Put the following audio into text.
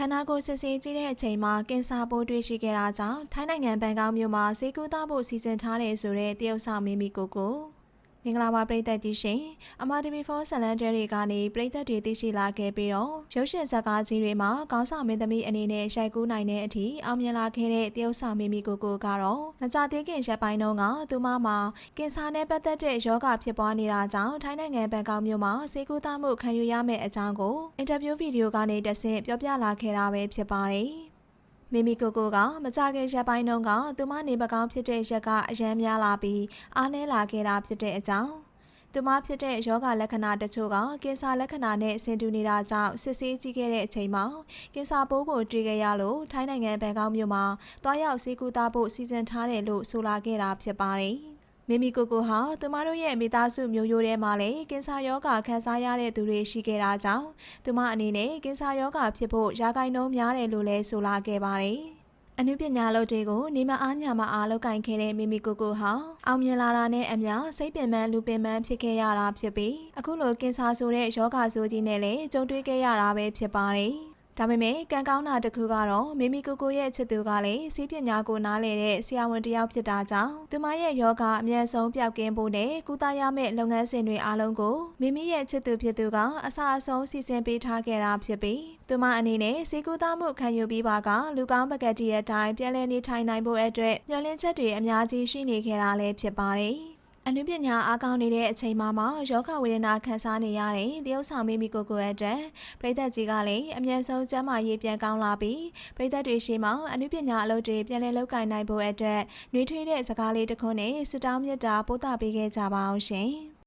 ခန္ဓာကိုယ်စစ်ဆေးကြည့်တဲ့အချိန်မှာကင်ဆာပိုးတွေ့ရှိခဲ့တာကြောင့်ထိုင်းနိုင်ငံဘန်ကောက်မြို့မှာဈေးကူးသားဖို့စီစဉ်ထားတယ်ဆိုတဲ့တရုတ်ဆောင်မီမီကိုကိုမ င်္ဂလာပါပရိသတ်ကြီးရှင်အမ TV4 ဆလန်တဲတွေကနေပရိသတ်တွေသိရှိလာခဲ့ပြီးတော့ရုပ်ရှင်ဇာတ်ကားကြီးတွေမှာကောင်းဆောင်မင်းသမီးအနေနဲ့ရိုက်ကူးနိုင်တဲ့အထိအောင်မြင်လာခဲ့တဲ့တရုတ်ဆောင်မီမီကိုကိုကတော့မကြသေးခင်ရက်ပိုင်းတုန်းကသူမမှာကင်ဆာနဲ့ပတ်သက်တဲ့ယောဂဖြစ်ပွားနေတာကြောင့်ထိုင်းနိုင်ငံဘန်ကောက်မြို့မှာဈေးကူးသားမှုခံယူရမယ့်အကြောင်းကိုအင်တာဗျူးဗီဒီယိုကနေတဆင့်ပြောပြလာခဲ့တာပဲဖြစ်ပါတယ်။ မိမိကိုကိုကမကြခင်ရက်ပိုင်းတုန်းကသူမနေမကောင်းဖြစ်တဲ့ရက်ကအရန်များလာပြီးအားနည်းလာခဲ့တာဖြစ်တဲ့အကြောင်းသူမဖြစ်တဲ့ယောဂလက္ခဏာတချို့ကကင်ဆာလက္ခဏာနဲ့ဆင်တူနေတာကြောင့်စစ်ဆေးကြည့်ခဲ့တဲ့အချိန်မှာကင်ဆာပိုးကိုတွေ့ခဲ့ရလို့ထိုင်းနိုင်ငံဘန်ကောက်မြို့မှာတွားရောက်ဆေးကုသဖို့စီစဉ်ထားတယ်လို့ဆိုလာခဲ့တာဖြစ်ပါတယ်။ မိမိကိုကိုဟာသူမတို့ရဲ့မိသားစုမျိုးရိုးထဲမှာလည်းကင်ဆာရောဂါခံစားရတဲ့သူတွေရှိခဲ့တာကြောင့်သူမအနေနဲ့ကင်ဆာရောဂါဖြစ်ဖို့ရာဂိုင်နှုန်းများတယ်လို့လည်းဆိုလာခဲ့ပါတယ်။အနုပညာလုပ်တွေကိုနေမအားညာမအားလောက်ကင်ခဲ့တဲ့မိမိကိုကိုဟာအောင်မြင်လာတာနဲ့အမျှစိတ်ပင်ပန်းလူပင်ပန်းဖြစ်ခဲ့ရတာဖြစ်ပြီးအခုလိုကင်ဆာဆိုတဲ့ရောဂါဆိုးကြီးနဲ့လည်းကြုံတွေ့ခဲ့ရတာပဲဖြစ်ပါတယ်။ ဒါပေမဲ့ကံကောင်းတာတစ်ခုကတော့မိမိကိုကိုရဲ့ချစ်သူကလည်းစီးပညာကိုနားလေတဲ့ဆရာဝန်တစ်ယောက်ဖြစ်တာကြောင့်သူမရဲ့ယောဂအမြဲဆုံးပျောက်ကင်းဖို့နဲ့ကုသရမယ့်လုပ်ငန်းစဉ်တွေအားလုံးကိုမိမိရဲ့ချစ်သူဖြစ်သူကအစအဆုံးစီစဉ်ပေးထားခဲ့တာဖြစ်ပြီးသူမအနေနဲ့စီကူသားမှုခံယူပြီးပါကလူကောင်းပကတိရဲ့အတိုင်းပြန်လည်နေထိုင်နိုင်ဖို့အတွက်မျှော်လင့်ချက်တွေအများကြီးရှိနေခဲ့တာလည်းဖြစ်ပါတယ်။ အနုပညာအားကောင်းနေတဲ့အချိန်မှာမှယောဂဝေဒနာခံစားနေရတဲ့တရုတ်ဆောင်မိမိကိုကိုရဲ့အတွက်ပရိသတ်ကြီးကလည်းအမြဲဆုံးကျမ်းမာရေးပြန်ကောင်းလာပြီးပရိသတ်တွေရှိမှအနုပညာအလုပ်တွေပြန်လည်လုပ်ကိုင်နိုင်ဖို့အတွက်နှွေးထွေးတဲ့စကားလေးတစ်ခုနဲ့ဆုတောင်းမြတ်တာပို့သပေးခဲ့ကြပါအောင်ရှင်။